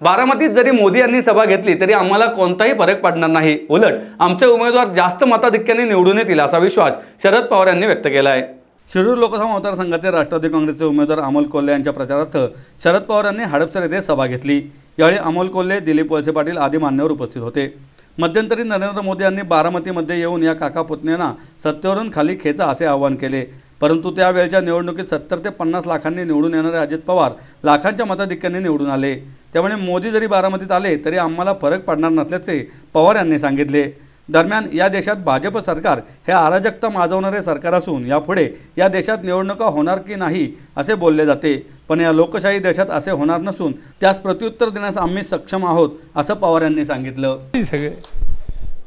बारामतीत जरी मोदी यांनी सभा घेतली तरी आम्हाला कोणताही फरक पडणार नाही. उलट आमचे उमेदवार जास्त मताधिक्याने निवडून येतील असा विश्वास शरद पवार यांनी व्यक्त केला आहे शिरूर लोकसभा मतदारसंघाचे राष्ट्रवादी काँग्रेसचे उमेदवार अमोल कोल्हे यांच्या प्रचारार्थ शरद पवार यांनी हडपसर येथे सभा घेतली. यावेळी अमोल कोल्हे दिलीप वळसे पाटील आदी मान्यवर उपस्थित होते. मध्यंतरी नरेंद्र मोदी यांनी बारामतीमध्ये येऊन या काका पुतण्यांना सत्तेवरून खाली खेचा असे आवाहन केले. परंतु त्यावेळच्या निवडणुकीत सत्तर ते पन्नास लाखांनी निवडून येणारे अजित पवार लाखांच्या मताधिक्याने निवडून आले. त्यामुळे मोदी जरी बारामतीत आले तरी आम्हाला फरक पडणार नसल्याचे पवार यांनी सांगितले. दरम्यान या देशात भाजप सरकार हे अराजकता माजवणारे सरकार असून यापुढे या देशात निवडणुका होणार की नाही असे बोलले जाते. पण या लोकशाही देशात असे होणार नसून त्यास प्रत्युत्तर देण्यास आम्ही सक्षम आहोत असं पवार यांनी सांगितलं. सगळे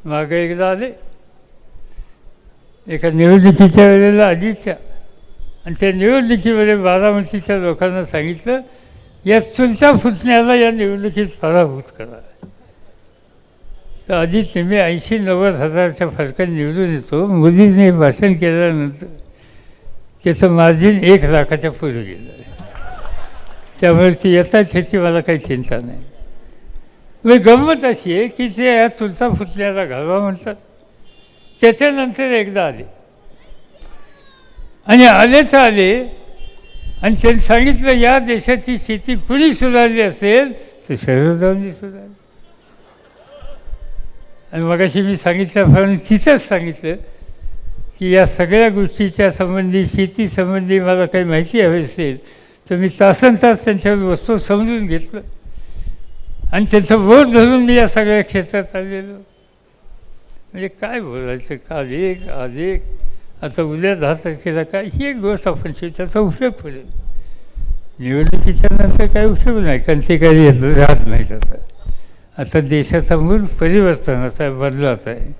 मागे एकदा आले. एका निवडणुकीच्या वेळेला अजितच्या आणि त्या निवडणुकीमध्ये बारामतीच्या लोकांना सांगितलं या चुलत्या फुटण्याला या निवडणुकीत पराभूत करा. तर अजित मी ऐंशी नव्वद हजारच्या फरकात निवडून येतो. मोदींनी भाषण केल्यानंतर त्याचं मार्जिन एक लाखाच्या पुढे गेलं. आहे त्यामुळे ते येतात ह्याची मला काही चिंता नाही. मग गंमत अशी आहे की ते या चुलता फुटण्याला घालवा म्हणतात त्याच्यानंतर एकदा आले. आणि आले तर आले आणि त्यांनी सांगितलं या देशाची शेती कुणी सुधारली असेल तर शरदांनी सुधारली. आणि मगाशी मी सांगितल्याप्रमाणे तिथंच सांगितलं की या सगळ्या गोष्टीच्या संबंधी शेतीसंबंधी मला काही माहिती हवी असेल तर मी तासन तास त्यांच्यावर वस्तू समजून घेतलं. आणि त्यांचं बोध धरून मी या सगळ्या क्षेत्रात आलेलो म्हणजे काय बोलायचं? काल एक आज एक. आता उद्या दहा तारखेला काय ही एक गोष्ट आपण त्याचा उपयोग पडेल निवडणुकीच्या नंतर काही उपयोग नाही कारण ते काही राहत नाहीत आता. आता देशाचा मूळ परिवर्तनाचा आहे बदलाचा आहे.